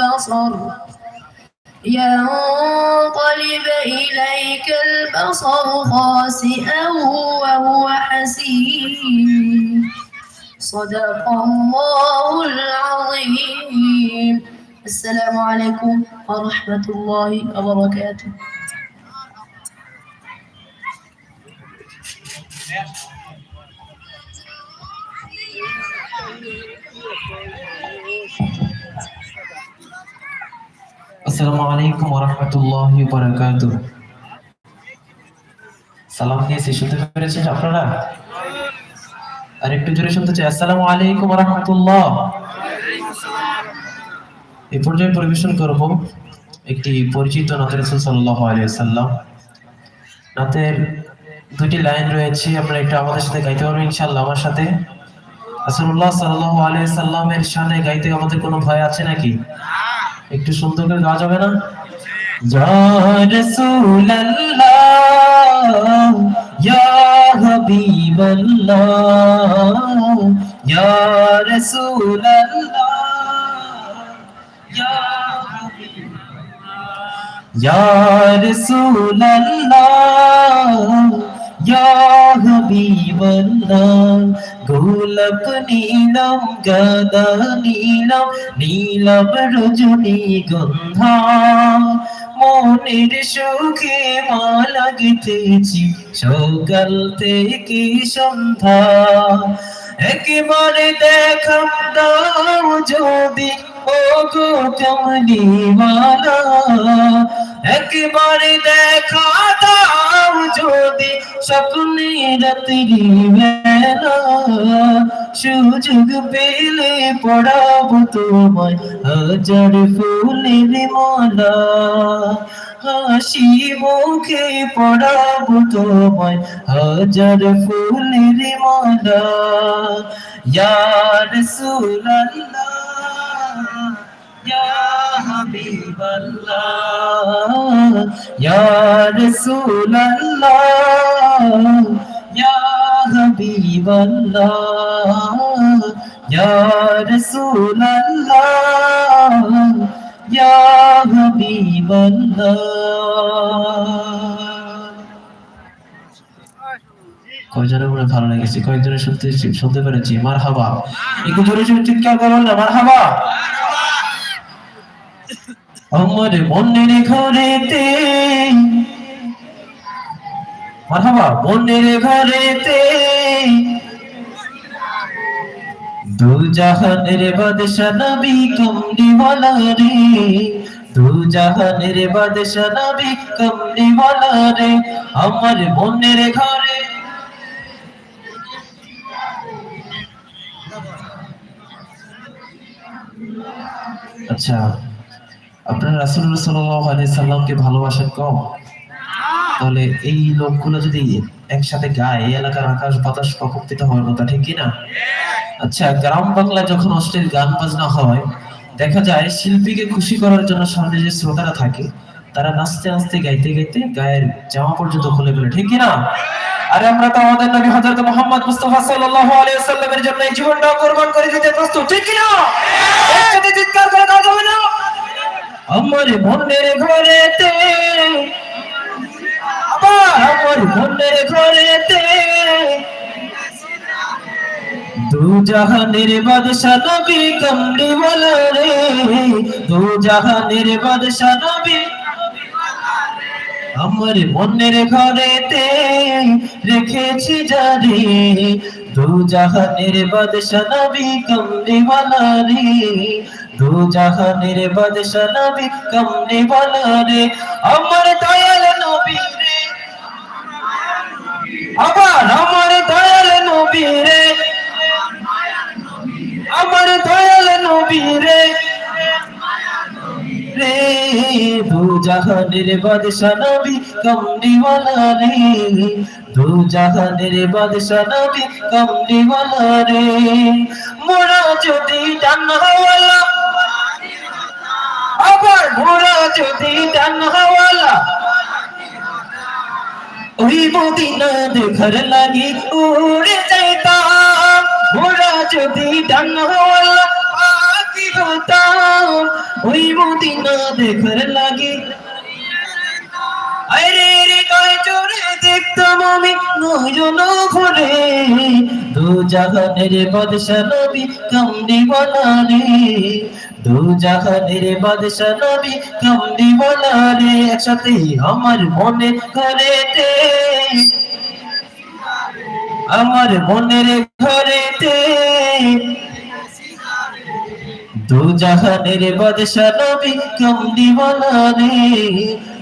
البصر. ينقلب إليك البصر خاسئا وهو حسين صدق الله العظيم. السلام عليكم ورحمة الله وبركاته. আসসালামু আলাইকুম ওরহমতুল্লাহ বারাকাতু সালাম দিয়েছি শুনতে পেরেছেন আপনারা আর একটু জোরে শুনতে চাই আসসালামু আলাইকুম ওরহমতুল্লাহ এই পর্যায়ে পরিবেশন করব একটি পরিচিত নাতের রাসূল সাল্লাল্লাহু আলাইহি সাল্লাম নাতের দুটি লাইন রয়েছে আপনারা একটু আমাদের সাথে গাইতে পারবেন ইনশাআল্লাহ আমার সাথে রাসূলুল্লাহ সাল্লাল্লাহু আলাইহি সাল্লামের শানে গাইতে আমাদের কোনো ভয় আছে নাকি একটু সুন্দর করে গাওয়া যাবে না? ইয়া রাসূলুল্লাহ ইয়া হাবিবাল্লাহ। গোলাপ নীলম, গাদা নীলম নীলম রজনী গন্ধা মনের সুখে মালা গেঁথেছি সকাল থেকে সন্ধ্যা। একেবারে দেখা দাও যদি ও গো কমলিওয়ালা। একেবারে দেখা দাও যদি স্বপ্নে রাত্রি বেলা সুযোগ পেলে পড়াবো তোমায় হাজার ফুলের মালা। হাসি মুখে পড়াবো তোমায় হাজার ফুলের মালা। ইয়ার সুলাল্লাহ কয়জনের মনে ভালো লেগেছে? কয়েকজনের শুনতে শুনতে পেরেছি। মার হাবা একটু জোরে চিৎকার করবেন না মার হাবা আমার মনের ঘরেতে। মারহাবা মনের ঘরেতে। দু জাহানের বাদশা নবী কমলিওয়ালা রে দু জাহানের বাদশা নবী কমলিওয়ালা রে আমার মনের ঘরে। আচ্ছা। আপনার সাল্লাল্লাহু আলাইহি সাল্লামকে ভালোবাসেন কম? তাহলে এই লোকগুলো যদি একসাথে গায়, এই এলাকার আকাশ বাতাস প্রকম্পিত হওয়ার কথা, ঠিক কি না আচ্ছা গ্রাম বাংলায় যখন অশ্লীল গান বাজনা হয়, দেখা যায় শিল্পীকে খুশি করার জন্য সামনে যে শ্রোতারা থাকে, তারা নাচতে নাচতে, গাইতে গাইতে গায়ের জামা পর্যন্ত খুলে ফেলে, ঠিক কি না আরে আমরা তো আমাদের নবী হযরত মুহাম্মদ মুস্তাফা সাল্লাল্লাহু আলাইহি ওয়াসাল্লামের জন্য জীবনটা কুরবান করে দিতে প্রস্তুত, ঠিক কি না একসাথে চিৎকার করে গাওয়া যাবে না আমার মনের ঘরেতে আমার মনের ঘরেতে। দু জাহানের বাদশা নবী কমলি বলা রে, দু বাদশা নবী। আমার মনের ঘরেতে রেখেছি জারি দু জাহানের বাদশা নবী কমলিওয়ালা রে দু জাহানের বাদশা নবী কমলিওয়ালা রে আমার দয়াল নবী আবার আমার দয়াল নবী রে। আমার দয়াল নবী রে। রে, দু জাহানের বাদশা নবী কমলিওয়ালা রে দু জাহানের বাদশা নবী কমলিওয়ালা রে মোরা যদি ডানহাওয়ালা, আবার মোরা যদি ওই দেখার লাগি উড়ে যাইতাম। মোরা যদি ডানহাওয়ালা পাখি হতাম ওই মদিনা দেখার লাগি আমি নয়ন ভরে দু জাহানের বাদশা নবী কামড়ি বলা দু জাহানের বাদশা নবী কামড়ি বলা রে একসাথে আমার মনে ঘরেতে। আমার মনের ঘরেতে। দু জাহানের বাদশা নবী কমলি ওয়ালা রে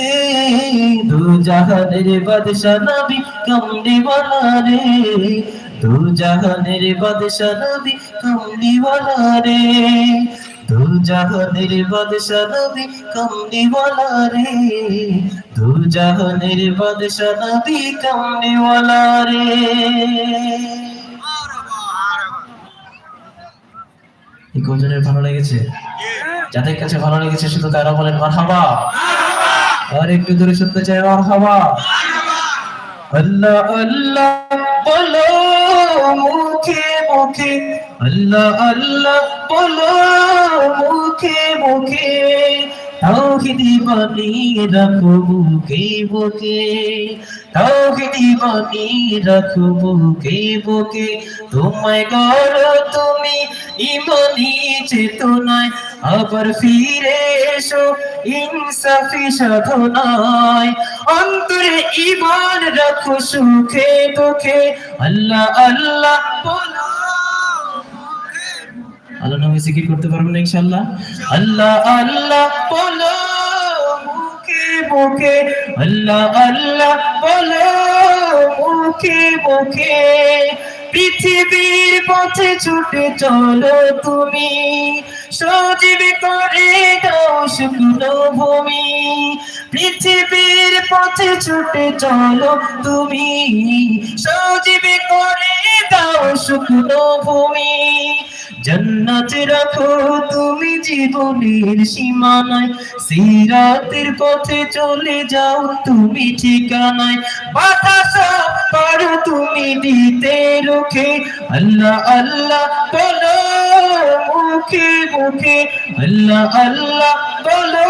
রে। দু জাহানের বাদশা নবী কমলি ওয়ালা রে দু জাহানের বাদশা নবী কমলি ওয়ালা রে দু জাহানের বাদশা নবী কমলি ওয়ালা রে দু জাহানের বাদশা নবী কমলি ওয়ালা রে এই কজনের ভালো লেগেছে? যাদের কাছে ভালো লেগেছে শুধু তারা বলেন মারহাবা। আর একটু দূরে শুনতে চাই মারহাবা। আল্লাহ আল্লাহ বলো মুখে মুখে। আল্লাহ আল্লাহ। বলো মুখে মুখে, তাওহিদি বানিয়ে রাখো বুকে বুকে তাওহিদি বানিয়ে রাখো বুকে বুকে তোমায় গড় তুমি ইমানি চেতনায়, আবার ফিরে এসো ইনসাফি সাধনায়। অন্তরে ইমান রাখো সুখে দুঃখে, আল্লাহ আল্লাহ বলো আল্লাহ নামে জিকির করতে পারবেন ইনশাআল্লাহ? আল্লাহ আল্লাহ বলো মুখে মুখে। আল্লাহ আল্লাহ বলো মুখে মুখে। পৃথিবীর পথে ছুটে চলো তুমি। সজীব করে দাও শুকনো ভূমি পৃথিবীর পথে ছুটে চলো তুমি। সজীব করে দাও শুকনো ভূমি জন্নত রাখো তুমি জীবনের সীমানায়। সিরাতের পথে চলে যাও তুমি ঠিকানায়। বাতাস পারো তুমি দিতে রুখে। আল্লাহ আল্লাহ বলো মুখে মুখে। আল্লাহ আল্লাহ বলো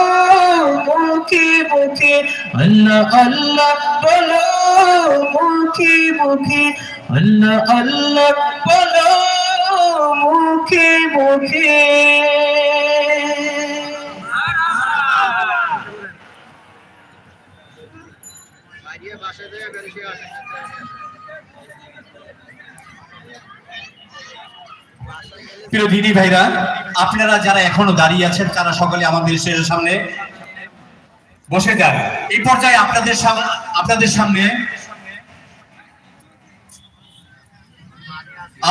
মুখে মুখে। আল্লাহ আল্লাহ বলো মুখে মুখে। আল্লাহ আল্লাহ বলো মুখে মুখে। প্রিয় দিদি ভাইরা, আপনারা যারা এখনও দাঁড়িয়ে আছেন, তারা সকলে আমাদের স্টেজের সামনে বসে যান। এই পর্যায়ে আপনাদের সামনে আপনাদের সামনে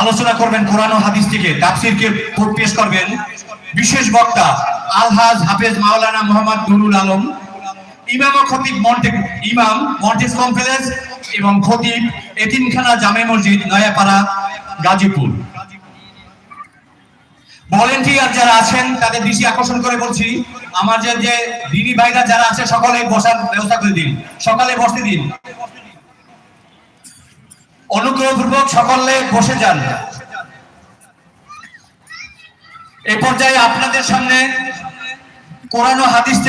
আলোচনা করবেন কোরআন হাদিস থেকে, তাফসিরকে পেশ করবেন বিশেষ বক্তা আলহাজ হাফেজ মাওলানা মোহাম্মদ নুরুল আলম, ইমাম ও খতিব মন্টে ইমাম মন্টেস কমপ্লেক্স এবং খতিব এতিমখানা জামে মসজিদ নয়াপাড়া, গাজীপুর। ভলেন্টিয়ার যারা আছেন, তাদের দৃষ্টি আকর্ষণ করে বলছি, আমার যে দিদি ভাইরা যারা আছে, সকলে বসার ব্যবস্থা করে দিন। সকালে বসতে দিন। অনুগ্রহপূর্বক সকলে বসে যান। এ পর্যায়ে আপনাদের সামনে কোরআন হাদিস